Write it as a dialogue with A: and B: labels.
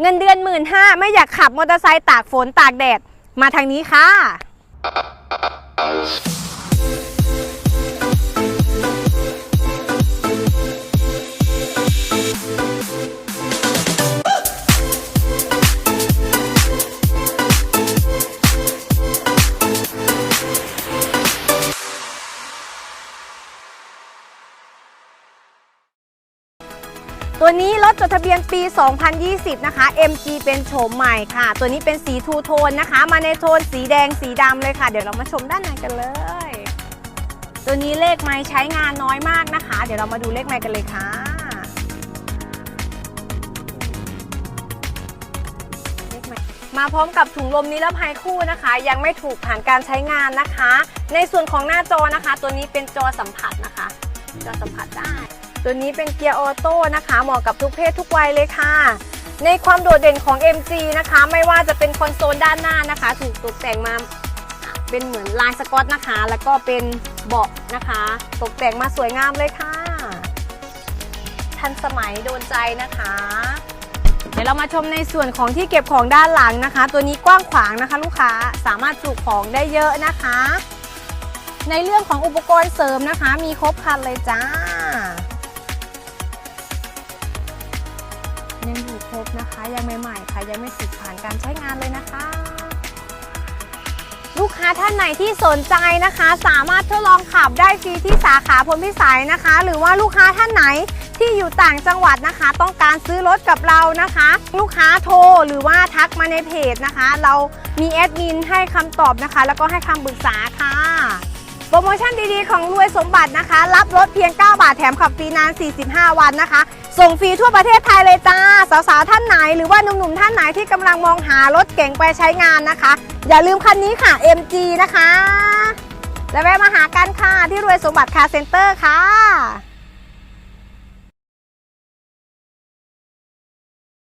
A: เงินเดือนหมื่นห้าไม่อยากขับมอเตอร์ไซค์ตากฝนตากแดด มาทางนี้ค่ะ ตัวนี้รถจดทะเบียนปี 2020 นะคะ MG เป็นโฉมใหม่ค่ะ ตัวนี้เป็นสีทูโทนนะคะ มาในโทนสีแดงสีดำเลยค่ะ เดี๋ยวเรามาชมด้านในกันเลย ตัวนี้เลขไม้ใช้งานน้อยมากนะคะ เดี๋ยวเรามาดูเลขไม้กันเลยค่ะ มาพร้อมกับถุงลมนิรภัยคู่นะคะ ยังไม่ถูกผ่านการใช้งานนะคะ ในส่วนของหน้าจอนะคะ ตัวนี้เป็นจอสัมผัสนะคะ จอสัมผัสได้ ตัวนี้เป็นเกียร์ออโต้นะคะเหมาะกับทุกเพศทุกวัยเลยค่ะ ในความโดดเด่นของ MG นะคะ ไม่ว่าจะเป็นคอนโซลด้านหน้านะคะ ถูกตกแต่งมาเป็นเหมือนลายสกอตนะคะ แล้วก็เป็นเบาะนะคะ ตกแต่งมาสวยงามเลยค่ะ ทันสมัยโดนใจนะคะ เดี๋ยวเรามาชมในส่วนของที่เก็บของด้านหลังนะคะ ตัวนี้กว้างขวางนะคะ ลูกค้าสามารถจุของได้เยอะนะคะ ในเรื่องของอุปกรณ์เสริมนะคะ มีครบครันเลยจ้า ยังอยู่ครบนะคะ ยังใหม่ๆค่ะ ยังไม่สึกผ่านการใช้งานเลยนะคะ ลูกค้าท่านไหนที่สนใจนะคะ สามารถทดลองขับได้ฟรีที่สาขาพลพิสัยนะคะ หรือว่าลูกค้าท่านไหนที่อยู่ต่างจังหวัดนะคะ ต้องการซื้อรถกับเรานะคะ ลูกค้าโทรหรือว่าทักมาในเพจนะคะ เรามีแอดมินให้คำตอบนะคะ แล้วก็ให้คำปรึกษาค่ะ รโมชั่นดีๆ ของรวยสมบัตินะคะ รับรถเพียง 9 บาทแถมขับฟรีนาน 45 วันนะคะ ส่งฟรีทั่วประเทศไทยเลยจ้า สาวๆ ท่านไหน หรือว่าหนุ่มๆ ท่านไหนที่กำลังมองหารถเก๋งไปใช้งานนะคะ อย่าลืมคันนี้ค่ะ MG นะคะ และแวะมาหากันค่ะ ที่รวยสมบัติคาร์เซ็นเตอร์ค่ะ